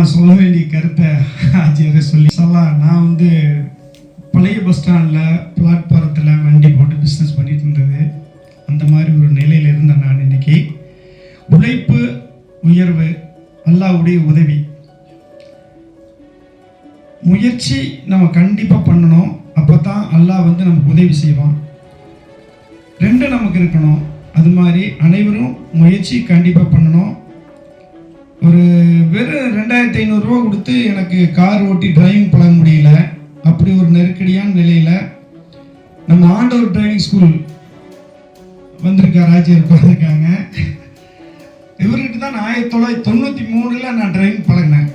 நான் சொல்ல வேண்டிய கருத்தை ஆச்சியரை சொல்லி சொல்லலாம். நான் வந்து பழைய பஸ் ஸ்டாண்டில் பிளாட்ஃபாரத்தில் வண்டி போட்டு பிஸ்னஸ் பண்ணிட்டு இருந்தது. அந்த மாதிரி ஒரு நிலையில் இருந்தேன் நான் இன்னைக்கு. உழைப்பு உயர்வு அல்லாவுடைய உதவி. முயற்சி நம்ம கண்டிப்பாக பண்ணணும். அப்போ தான் அல்லாஹ் வந்து நமக்கு உதவி செய்வான். ரெண்டு நமக்கு இருக்கணும். அது மாதிரி அனைவரும் முயற்சி கண்டிப்பாக பண்ணணும். ஒரு வெறும் ரெண்டாயிரத்தி ஐநூறுரூவா கொடுத்து எனக்கு கார் ஓட்டி டிரைவிங் பழக முடியல. அப்படி ஒரு நெருக்கடியான நிலையில் நம்ம ஆண்டவர் டிரைவிங் ஸ்கூல் வந்திருக்கார் ஆட்சியர் உட்காந்துருக்காங்க இவர்கிட்ட தான் நான் ஆயிரத்தி தொள்ளாயிரத்தி தொண்ணூற்றி மூணில் நான் டிரைவிங் பழகினேன்.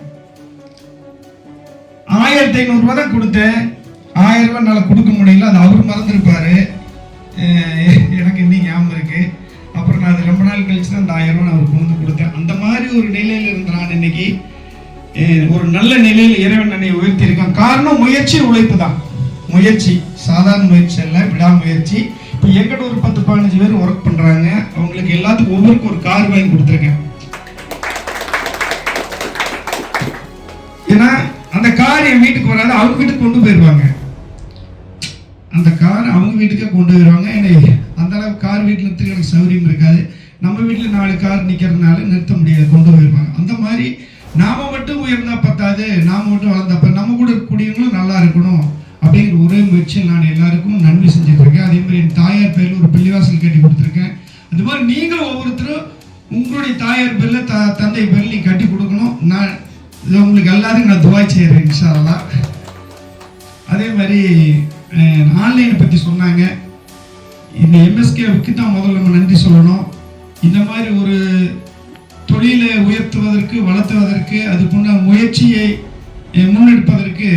ஆயிரத்தி ஐநூறுரூவா தான் கொடுத்தேன். ஆயிரம் ரூபா என்னால் கொடுக்க முடியல அது அவர் மறந்துருப்பாரு. எனக்கு இன்னும் ஞாபகம் இருக்குது நாள் கழிச்சு தான் அந்த ஆயிரம் ரூபாய் நான் அவருக்கு கொண்டு கொடுத்தேன். அந்த மாதிரி ஒரு நிலையில் இருந்த நான் இன்னைக்கு ஒரு நல்ல நிலையில் இறைவன் என்னை உயர்த்தி இருக்கான் காரணம் முயற்சி உழைப்பு தான். முயற்சி சாதாரண முயற்சி அல்ல விடாமுயற்சி இப்போ எங்கிட்ட ஒரு பத்து பதினஞ்சு பேர் ஒர்க் பண்றாங்க. அவங்களுக்கு எல்லாத்துக்கும் ஒவ்வொருக்கும் ஒரு கார் வாங்கி கொடுத்துருக்கேன். ஏன்னா அந்த கார் என் வீட்டுக்கு வராது அவங்க வீட்டுக்கு கொண்டு போயிடுவாங்க அந்த கார் அவங்க வீட்டுக்கே கொண்டு போயிடுவாங்க எனக்கு அந்த அளவுக்கு கார் வீட்டில் நிறுத்துக்கு எனக்கு சௌரியம் வீட்டில் நாலு கார் நிற்கிறதுனால நிறுத்த முடியாது கொண்டு போயிருப்பாங்க. அந்த மாதிரி நாம மட்டும் உயர்ந்தா பத்தாது நாம மட்டும் வளர்ந்தப்ப நம்ம கூட இருக்கக்கூடியவங்களும் நல்லா இருக்கணும் அப்படிங்கிற ஒரே முயற்சி நான் எல்லாருக்கும் நன்மை செஞ்சுட்டு இருக்கேன். அதே மாதிரி என் தாயார் பேரில் ஒரு பள்ளிவாசல் கட்டி கொடுத்துருக்கேன். அது மாதிரி நீங்களும் ஒவ்வொருத்தரும் உங்களுடைய தாயார் பேரில் த தந்தை பேரில் நீ கட்டி கொடுக்கணும். நான் இது உங்களுக்கு எல்லாருக்கும் நான் துபாய் செய்கிறேன் இன்ஷா அதே மாதிரி ஆன்லைனை பற்றி சொன்னாங்க. இந்த எம்எஸ்கேவுக்கு தான் முதல்ல நம்ம நன்றி சொல்லணும். இந்த மாதிரி ஒரு தொழிலை உயர்த்துவதற்கு வளர்த்துவதற்கு அதுக்குள்ள முயற்சியை முன்னெடுப்பதற்கு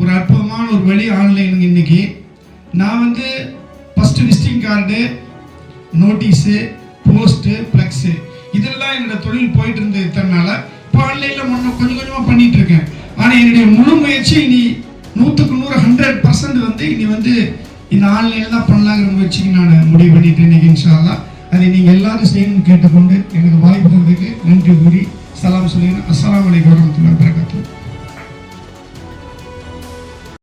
ஒரு அற்புதமான ஒரு வழி ஆன்லைனுங்க இன்னைக்கு. நான் வந்து first visiting card notice post flex இதெல்லாம் என்னோட தொழில் போயிட்டு இருந்தது இத்தனால இப்போ ஆன்லைனில் முன்ன கொஞ்சம் கொஞ்சமாக பண்ணிட்டு இருக்கேன். ஆனால் என்னுடைய முழு முயற்சி இனி நூற்றுக்கு நூறு ஹண்ட்ரட் பர்சன்ட் வந்து இனி வந்து இந்த ஆன்லைனில் தான் பண்ணலாங்கிற முயற்சிக்கு நான் முடிவு பண்ணிட்டேன் இன்னைக்கு இன்ஷா அதை நீங்கள் எல்லாரும் செய்யணும்னு கேட்டுக்கொண்டு எனக்கு வாய்ப்பு தந்ததுக்கு நன்றி கூறி சலாம் சொல்லுங்கள் அஸ்லாம் அலைக்கும் வரமத்துல வரகாத்து